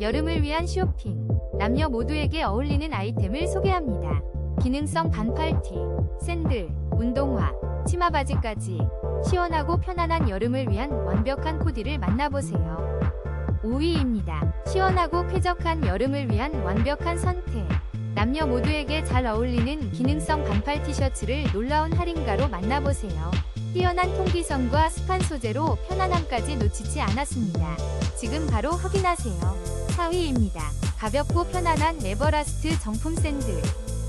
여름을 위한 쇼핑. 남녀 모두에게 어울리는 아이템을 소개합니다. 기능성 반팔티, 샌들, 운동화, 치마 바지까지 시원하고 편안한 여름을 위한 완벽한 코디를 만나보세요. 5위입니다. 시원하고 쾌적한 여름을 위한 완벽한 선택. 남녀 모두에게 잘 어울리는 기능성 반팔 티셔츠를 놀라운 할인가로 만나보세요. 뛰어난 통기성과 습한 소재로 편안함까지 놓치지 않았습니다. 지금 바로 확인하세요. 4위입니다. 가볍고 편안한 에버라스트 정품 샌들.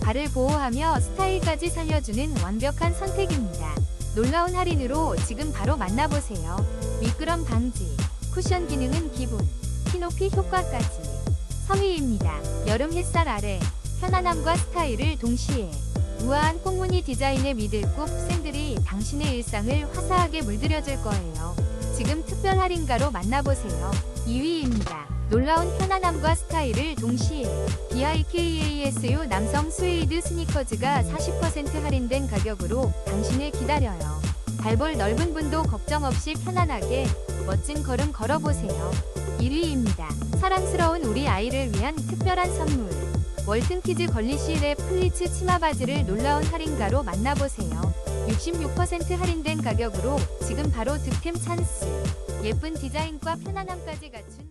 발을 보호하며 스타일까지 살려주는 완벽한 선택입니다. 놀라운 할인으로 지금 바로 만나보세요. 미끄럼 방지, 쿠션 기능은 기본, 키 높이 효과까지. 3위입니다. 여름 햇살 아래 편안함과 스타일을 동시에 우아한 꽁무니 디자인의 미들급 샌들이 당신의 일상을 화사하게 물들여줄 거예요. 지금 특별 할인가로 만나보세요. 2위입니다. 놀라운 편안함과 스타일을 동시에 BIKASU 남성 스웨이드 스니커즈가 40% 할인된 가격으로 당신을 기다려요. 발볼 넓은 분도 걱정 없이 편안하게 멋진 걸음 걸어보세요. 1위입니다. 사랑스러운 우리 아이를 위한 특별한 선물. 월튼키즈 걸리시랩 플리츠 치마 바지를 놀라운 할인가로 만나보세요. 66% 할인된 가격으로 지금 바로 득템 찬스. 예쁜 디자인과 편안함까지 갖춘